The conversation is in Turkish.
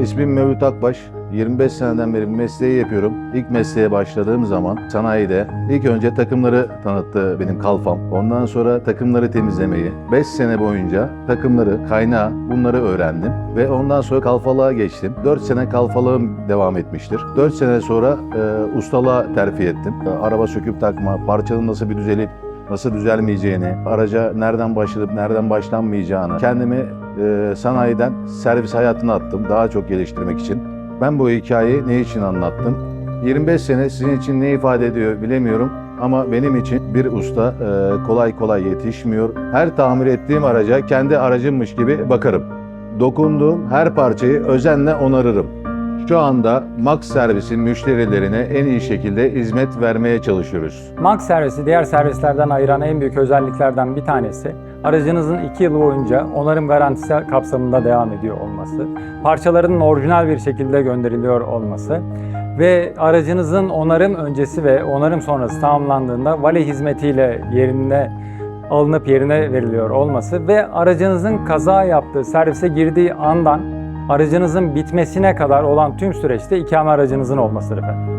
İsmim Mevlüt Akbaş. 25 seneden beri mesleği yapıyorum. İlk mesleğe başladığım zaman sanayide ilk önce takımları tanıttı benim kalfam. Ondan sonra takımları temizlemeyi. 5 sene boyunca takımları, kaynağı bunları öğrendim. Ve ondan sonra kalfalığa geçtim. 4 sene kalfalığım devam etmiştir. 4 sene sonra e, ustalığa terfi ettim. E, araba söküp takma, parçanın nasıl bir düzelip nasıl düzelmeyeceğini, araca nereden başlayıp nereden başlanmayacağını kendimi e, sanayiden servis hayatına attım daha çok geliştirmek için. Ben bu hikayeyi ne için anlattım? 25 sene sizin için ne ifade ediyor bilemiyorum ama benim için bir usta e, kolay kolay yetişmiyor. Her tamir ettiğim araca kendi aracımmış gibi bakarım. Dokunduğum her parçayı özenle onarırım. Şu anda Max Servis'in müşterilerine en iyi şekilde hizmet vermeye çalışıyoruz. Max servisi diğer servislerden ayıran en büyük özelliklerden bir tanesi aracınızın 2 yıl boyunca onarım garantisi kapsamında devam ediyor olması, parçaların orijinal bir şekilde gönderiliyor olması ve aracınızın onarım öncesi ve onarım sonrası tamamlandığında vale hizmetiyle yerine alınıp yerine veriliyor olması ve aracınızın kaza yaptığı servise girdiği andan aracınızın bitmesine kadar olan tüm süreçte ikame aracınızın olmasıdır efendim.